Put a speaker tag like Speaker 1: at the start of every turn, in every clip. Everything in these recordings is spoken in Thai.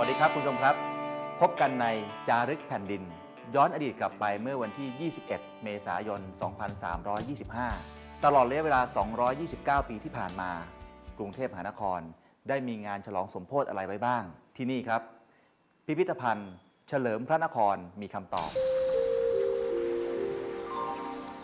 Speaker 1: วัสดีครับคุณผู้ชมครับ พบกันในจารึกแผ่นดิน ย้อนอดีตกลับไปเมื่อวันที่ 21 เมษายน 2325 ตลอดระยะเวลา 229 ปีที่ผ่านมา กรุงเทพมหานคร ได้มีงานฉลองสมโพธิอะไรไว้บ้าง ที่นี่ครับ พิพิธภัณฑ์ เฉลิมพระนครมีคำตอบ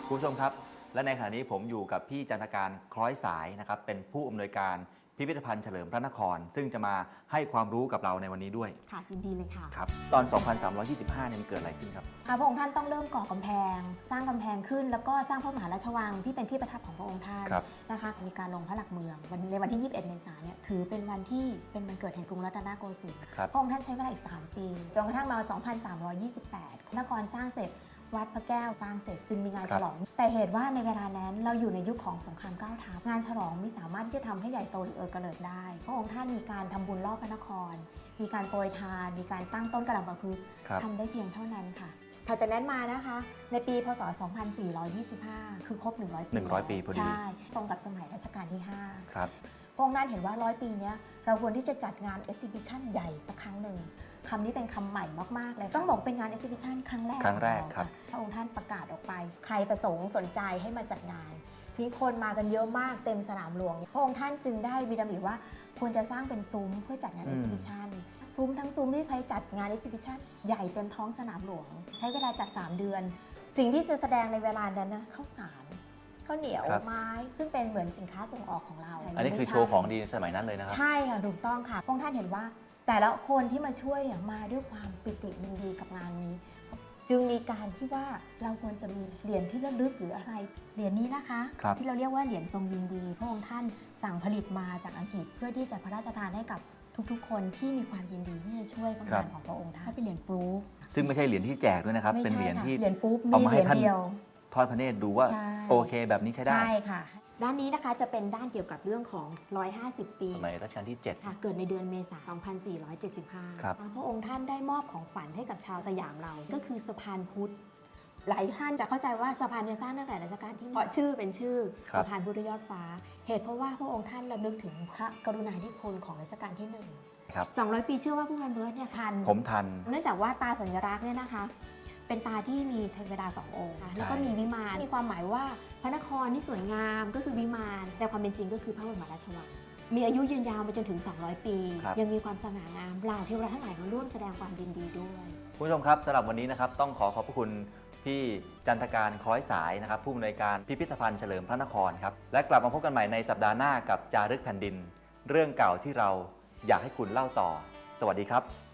Speaker 1: คุณผู้ชมครับ และในขณะนี้ผมอยู่กับพี่จันทการคล้อยสายนะครับเป็นผู้อำนวยการ พิพิธภัณฑ์เฉลิมพระนคร ซึ่งจะมาให้ความรู้กับเราในวันนี้ด้วย
Speaker 2: ค่ะยินดีเลยค่ะ
Speaker 1: ครับตอน 2325เนี่ยมันเกิดอะไรขึ้นครับ
Speaker 2: พระองค์ท่านต้องเริ่มก่อกำแพง สร้างกำแพงขึ้น แล้วก็สร้างพระมหาราชวังที่เป็นที่ประทับของพระองค์ท่าน
Speaker 1: ครับ
Speaker 2: นะคะมีการลงพระหลักเมืองวันในวันที่ 21 เมษายนเนี่ยถือเป็นวันที่เป็นวันเกิดแห่งกรุงรัตนโกสินทร์
Speaker 1: ครับ
Speaker 2: พระองค์ท่านใช้เวลาอีก 3 ปี จนกระทั่งมา 2328 นครสร้างเสร็จ วัดพระแก้วสร้างเสร็จจึงมีงาน
Speaker 1: ครั
Speaker 2: ฉ
Speaker 1: บ
Speaker 2: ลอง แต่เหตุว่าในเวลานั้นเราอยู่ในยุคของสงครามเก้าทัพงานฉลองไม่สามารถที่จะทำให้ใหญ่โตหรือเออกระเลิดได้ พระองค์ท่านมีการทำบุญรอบพระนคร มีการโปรยทาน มีการตั้งต้นกระหล่ำประพฤกษ์
Speaker 1: ครับ
Speaker 2: ทำได้เพียงเท่านั้นค่ะถัดจากนั้นมานะคะ ในปีพศ 2425 คือครบ 100 ปี
Speaker 1: 100 ปีพอดี
Speaker 2: ใช่ตรงกับสมัยรัชกาลที่ 5
Speaker 1: ครับ
Speaker 2: พระองค์ท่านเห็นว่าร้อยปีเนี้ยเราควรที่จะจัดงาน exhibition ใหญ่สักครั้งหนึ่ง คำนี้เป็นคำใหม่มาก ๆ เลยค่ะต้องบอกเป็นงาน exhibition ครั้งแรก
Speaker 1: ครั้งแรก
Speaker 2: ของเา
Speaker 1: ครับะ
Speaker 2: พระองค์ท่านประกาศออกไป ใครประสงค์สนใจให้มาจัดงาน ทีนี้คนมากันเยอะมากเต็มสนามหลวง พระองค์ท่านจึงได้มีดำริว่าควรจะสร้างเป็นซุ้มเพื่อจัดงาน
Speaker 1: อืม
Speaker 2: exhibition ซุ้มทั้งซุ้มที่ใช้จัดงาน exhibition ใหญ่เต็มท้องสนามหลวง ใช้เวลาจัด 3 เดือน สิ่งที่จะแสดงในเวลานั้นนะข้าวสารข้าวเหนียว
Speaker 1: ครับ
Speaker 2: ไม้ ซึ่งเป็นเหมือนสินค้าส่งออกของเรา
Speaker 1: อันนี้คือ
Speaker 2: ไม่
Speaker 1: โช
Speaker 2: ใช่
Speaker 1: ว์ของดีในสมัยนั้นเลยนะครับ
Speaker 2: ใช่ค่ะถูกต้องค่ะพระองค์ท่านเห็นว่า แต่ละคนที่มาช่วยเนี่ยมาด้วยความปิติยินดีกับงานนี้ จึงมีการที่ว่าเราควรจะมีเหรียญที่ระลึกหรืออะไรเหรียญนี้นะคะ
Speaker 1: ครับ
Speaker 2: ที่เราเรียกว่าเหรียญทรงยินดี พระองค์ท่านสั่งผลิตมาจากอังกฤษเพื่อที่จะพระราชทานให้กับทุกๆ คนที่มีความยินดีที่จะช่วยพระ
Speaker 1: ครั
Speaker 2: งา
Speaker 1: บ
Speaker 2: นของพระองค์ท่านเป็นเหรียญปรูฟ
Speaker 1: ซึ่งไม่ใช่เหรียญที่แจกด้วยนะครับ
Speaker 2: ไม่
Speaker 1: เป็น
Speaker 2: ใช่
Speaker 1: เหรียญ
Speaker 2: ค่ะ
Speaker 1: ที่
Speaker 2: เหรียญปรูฟ
Speaker 1: เอา
Speaker 2: มี
Speaker 1: มา
Speaker 2: เห
Speaker 1: ให้
Speaker 2: รียญ
Speaker 1: ท่าน
Speaker 2: เดียว
Speaker 1: ทอดพระเนตรดูว่า
Speaker 2: ใช่
Speaker 1: โอเคแบบนี้ใช้ได้
Speaker 2: ใช่ค่ะ ด้านนี้นะคะจะเป็นด้านเกี่ยวกับเรื่องของ 150 ปี
Speaker 1: สมัยรัชกาลที่
Speaker 2: ค่ะเกิดในเดือนเมษายน 2475
Speaker 1: ครับ
Speaker 2: พระองค์ท่านได้มอบของขวัญให้กับชาวสยามเรา ก็คือสะพานพุทธ หลายท่านจะเข้าใจว่าสะพานเนี่ยสร้างตั้งแต่รัชกาลที่หนึ่งเพราะชื่อเป็นชื่อ
Speaker 1: ครับ
Speaker 2: สะพานพุทธยอดฟ้า เหตุเพราะว่าพระองค์ท่านระลึกถึงพระกรุณาธิคุณของรัชกาลที่หนึ่ง
Speaker 1: ครับ
Speaker 2: 200 ปีเชื่อว่าผู้พันเบิร์ดเนี่ยทัน
Speaker 1: ผมทัน
Speaker 2: เนื่องจากว่าตาสัญลักษณ์เนี่ยนะคะ เป็นตาที่มีเทวดาสององค์ค่ะแล้วก็มีวิมานมีความหมายว่าพระนครที่สวยงามก็คือวิมาน แต่ความเป็นจริงก็คือพระบรมราชวังมีอายุยืนยาวมาจนถึง 200 ปี
Speaker 1: ครับ
Speaker 2: ยังมีความสง่างามเหล่าเทวดาทั้งหลายมาร่วมแสดงความยินดีด้วย
Speaker 1: คุณผู้ชมครับสำหรับวันนี้นะครับต้องขอขอบพระคุณพี่จันทการคล้อยสายนะครับผู้อำนวยการพิพิธภัณฑ์เฉลิมพระนครครับและกลับมาพบกันใหม่ในสัปดาห์หน้ากับจารึกแผ่นดิน เรื่องเก่าที่เราอยากให้คุณเล่าต่อ สวัสดีครับ